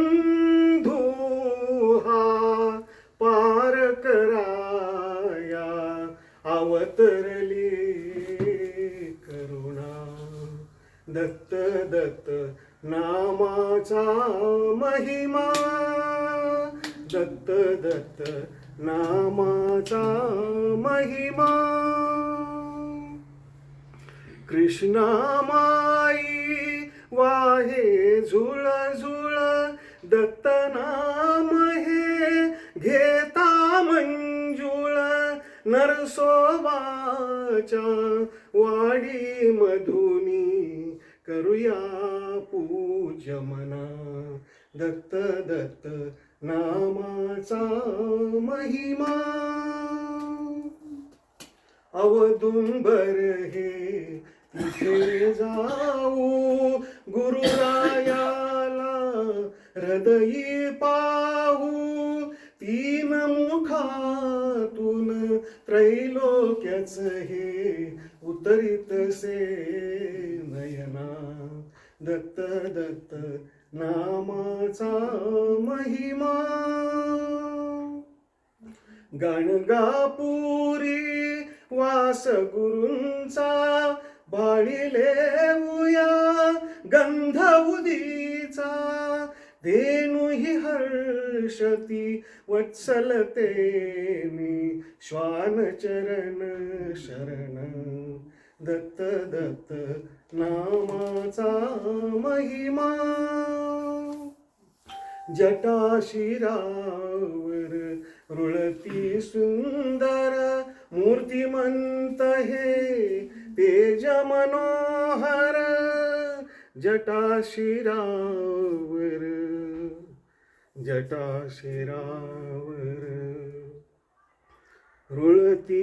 सिंधू हा पार कराया अवतरली करुणा. दत्त दत्त नामाचा महिमा. दत्त दत्त नामाचा महिमा. कृष्णा माई वाहे झुळ झुळ दत्त नाम हे घेता मंजुळ नरसोबाच्या वाडी मधुनी करूया पूजमना. दत्त दत्त नामाचा महिमा. अवदुंबर हे तुझे जा. हृदयी पाहू तीन मुखातून त्रैलोक्याच हे उतरित से नयना. दत्त दत्त नामाचा महिमा. गणगापुरी वास गुरूंचा बाळिले उया गंध उदीचा. धेनु हि हर्षति वत्सलते मी श्वान चरण शरण. दत्त दत्त नामाचा महिमा. जटाशिरावर रुळती सुंदर मूर्तिमंत हे तेज मनोहर. जटाशिरावर जटाशिरावर रुळती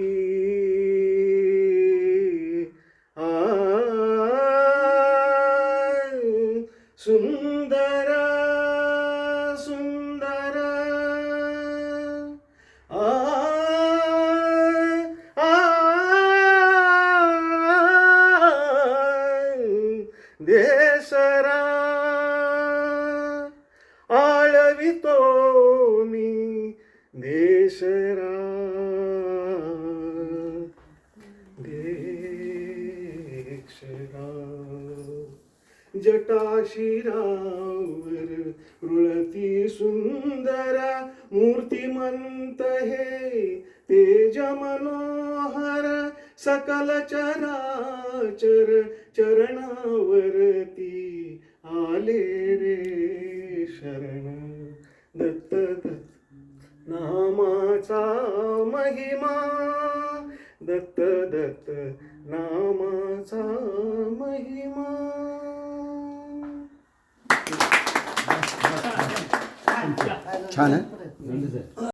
आ सुंदर सुंदर देसरा. आळवितो मी देसरा. देशरा जटाशिरावर रुळती सुंदर मूर्तिमंत हे. तेज मनोहर सकल चराचर चरणावरती आले रे शरण. दत्त दत्त नामाचा महिमा. दत्त दत्त नामाचा महिमा. छान आहे.